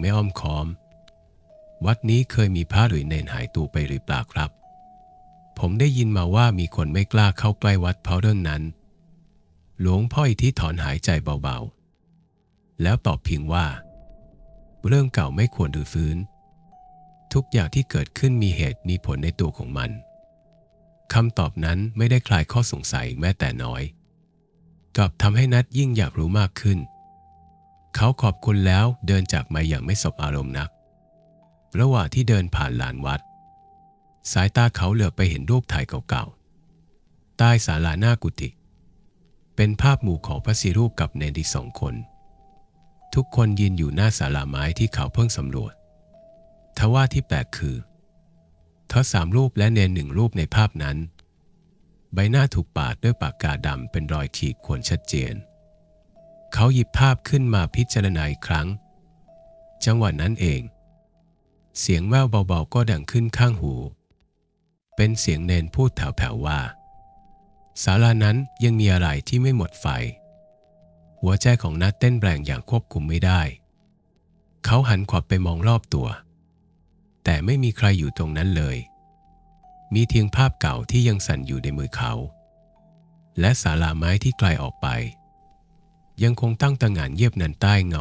ไม่อ้อมค้อม วัดนี้เคยมีพระหรือเนนหายตัวไปหรือเปล่าครับ ผมได้ยินมาว่ามีคนไม่กล้าเข้าใกล้วัดเพราะเรื่องนั้น หลวงพ่ออิทธิถอนหายใจเบาๆ แล้วตอบเพียงว่า เรื่องเก่าไม่ควรรื้อฟื้น ทุกอย่างที่เกิดขึ้นมีเหตุมีผลในตัวของมันคำตอบนั้นไม่ได้คลายข้อสงสัยแม้แต่น้อย กลับทำให้นัดยิ่งอยากรู้มากขึ้น เขาขอบคุณแล้วเดินจากมาอย่างไม่สบอารมณ์นัก ระหว่างที่เดินผ่านลานวัด สายตาเขาเหลือบไปเห็นรูปถ่ายเก่าๆ ใต้ศาลาหน้ากุฏิเป็นภาพหมู่ของพระศิรูปกับเนนอีสองคน ทุกคนยืนอยู่หน้าศาลาไม้ที่เขาเพิ่งสำรวจ ทว่าที่แปลกคือทั้งสามรูปและเนนหนึ่งรูปในภาพนั้น ใบหน้าถูกปาดด้วยปากกาดำเป็นรอยขีดข่วนชัดเจน เขาหยิบภาพขึ้นมาพิจารณาอีกครั้ง จังหวะนั้นเอง เสียงแววเบาๆก็ดังขึ้นข้างหู เป็นเสียงเนนพูดแผ่วๆว่า ศาลานั้นยังมีอะไรที่ไม่หมดไฟ หัวใจของนัดเต้นแรงอย่างควบคุมไม่ได้ เขาหันขวับไปมองรอบตัว แต่ไม่มีใครอยู่ตรงนั้นเลย มีเพียงภาพเก่าที่ยังสั่นอยู่ในมือเขา และศาลาไม้ที่ไกลออกไป ยังคงตั้งตระหง่านเยียบนันใต้เงา